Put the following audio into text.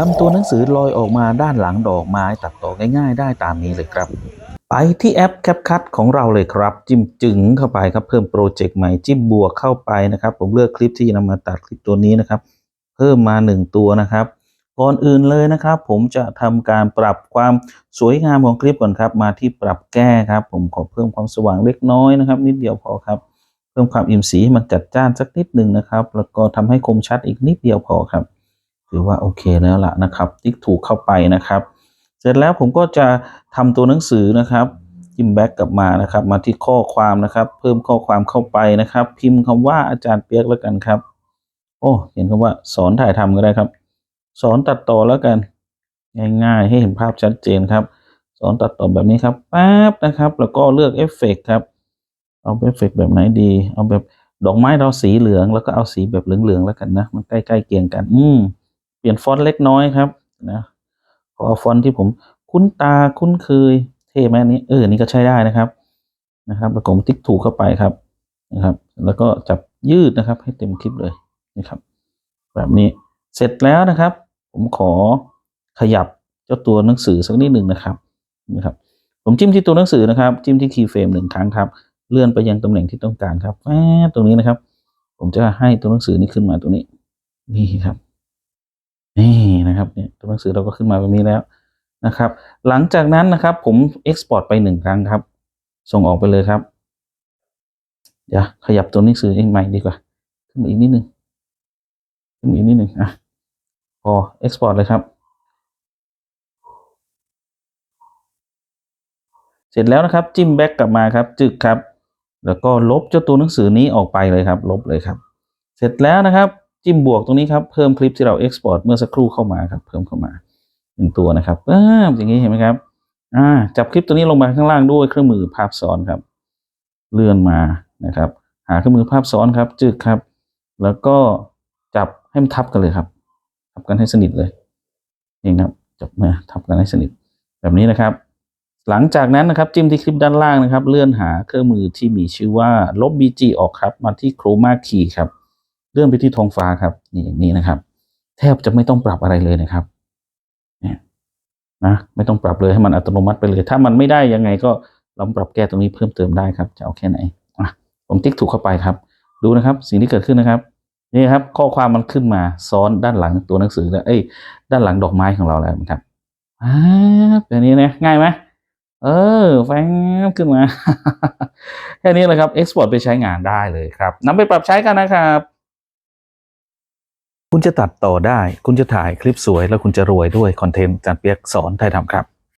ทำตัวหนังสือลอยออกมาด้านหลังดอกไม้ตัดต่อง่ายๆ ได้ตามนี้เลยครับ ไปที่แอป CapCut ของเราเลยครับ จิ้มจึงเข้าไปครับเพิ่มโปรเจกต์ใหม่จิ้มบวกเข้าไปนะครับ ผมเลือกคลิปที่นำมาตัดคลิปตัวนี้นะครับ เพิ่มมา 1 ตัวนะครับก่อนอื่นเลยนะครับ ผมจะทำการปรับความสวยงามของคลิปก่อนครับ มาที่ปรับแก้ครับ ผมขอเพิ่มความสว่างเล็กน้อยนะครับ นิดเดียวพอครับ เพิ่มความอิ่มสีให้มันจัดจ้านสักนิดหนึ่งนะครับ แล้วก็ทำให้คมชัดอีกนิดเดียวพอครับ ถือว่าโอเคแล้วล่ะนะครับติ๊กถูกเข้าไปนะครับ เสร็จแล้วผมก็จะทำตัวหนังสือนะครับจิ้มแบ็กกลับมานะครับ มาที่ข้อความนะครับ เพิ่มข้อความเข้าไปนะครับ พิมพ์คำว่าอาจารย์เปียกแล้วกันครับ โอ้เห็นคำว่าสอนถ่ายทำก็ได้ครับ สอนตัดต่อแล้วกัน ง่ายๆ ให้เห็นภาพชัดเจนครับ สอนตัดต่อแบบนี้ครับปั๊บนะครับ แล้วก็เลือกเอฟเฟกครับ เอาเอฟเฟกแบบไหนดี เอาแบบดอกไม้เราสีเหลือง แล้วก็เอาสีแบบเหลืองๆแล้วกันนะ มันใกล้ๆเคียงกัน อืม เปลี่ยนฟอนต์เล็กน้อยครับนะขอเอาฟอนต์ที่ผมคุ้นตาคุ้นเคยเท่ไหมอันนี้เออนี่ก็ใช้ได้นะครับนะครับแล้วผมติ๊กถูกเข้าไปครับนะครับ แล้วก็จับยืดนะครับ ให้เต็มคลิปเลยนะครับ แบบนี้เสร็จแล้วนะครับ ผมขอขยับเจ้าตัวหนังสือสักนิดหนึ่งนะครับนะครับ ผมจิ้มที่ตัวหนังสือนะครับ จิ้มที่คีย์เฟรมหนึ่งครั้งครับ เลื่อนไปยังตำแหน่งที่ต้องการครับแป๊บตรงนี้นะครับ ผมจะให้ตัวหนังสือนี้ขึ้นมาตรงนี้นี่ครับ นี่นะครับเนี่ยตัวหนังสือเราก็ขึ้นมาแบบนี้แล้วนะครับ หลังจากนั้นนะครับ ผม Export ไปหนึ่งครั้งครับ ส่งออกไปเลยครับ เดี๋ยวขยับตัวหนังสือเองใหม่ดีกว่า ขึ้นมาอีกนิดนึงขึ้นมาอีกนิดนึงอะพอ Export เลยครับ เสร็จแล้วนะครับ จิ้มแบ็กกลับมาครับ จึกครับ แล้วก็ลบเจ้าตัวหนังสือนี้ออกไปเลยครับ ลบเลยครับ เสร็จแล้วนะครับ จิ้มบวกตรงนี้ครับ เพิ่มคลิปที่เรา Export เมื่อสักครู่เข้ามาครับ เพิ่มเข้ามาหนึ่งตัวนะครับเอออย่างนี้เห็นไหมครับ อ่า จับคลิปตัวนี้ลงมาข้างล่างด้วยเครื่องมือภาพซ้อนครับ เลื่อนมานะครับ หาเครื่องมือภาพซ้อนครับ จึกครับ แล้วก็จับให้มันทับกันเลยครับ ทับกันให้สนิทเลยนี่ครับจับมาทับกันให้สนิท แบบนี้นะครับ หลังจากนั้นนะครับ จิ้มที่คลิปด้านล่างนะครับ เลื่อนหาเครื่องมือที่มีชื่อว่าลบ BG ออกครับ มาที่โครมาคีครับ เลื่อนไปที่ท้องฟ้าครับนี่อย่างนี้นะครับ แทบจะไม่ต้องปรับอะไรเลยนะครับเนี่ยนะไม่ต้องปรับเลยให้มันอัตโนมัติไปเลย ถ้ามันไม่ได้ยังไงก็ลองปรับแก้ตรงนี้เพิ่มเติมได้ครับ จะเอาแค่ไหนอะผมติ๊กถูกเข้าไปครับ ดูนะครับ สิ่งที่เกิดขึ้นนะครับนี่ครับ ข้อความมันขึ้นมาซ้อนด้านหลังตัวหนังสือแล้วเอ้ยด้านหลังดอกไม้ของเราแล้วครับอ่าแบบนี้นะง่ายไหมเออแฟงขึ้นมา แค่นี้เลยครับ export ไปใช้งานได้เลยครับนำไปปรับใช้กันนะครับ คุณจะตัดต่อได้ คุณจะถ่ายคลิปสวย แล้วคุณจะรวยด้วยคอนเทนต์จานเปียกสอนไทยทำครับ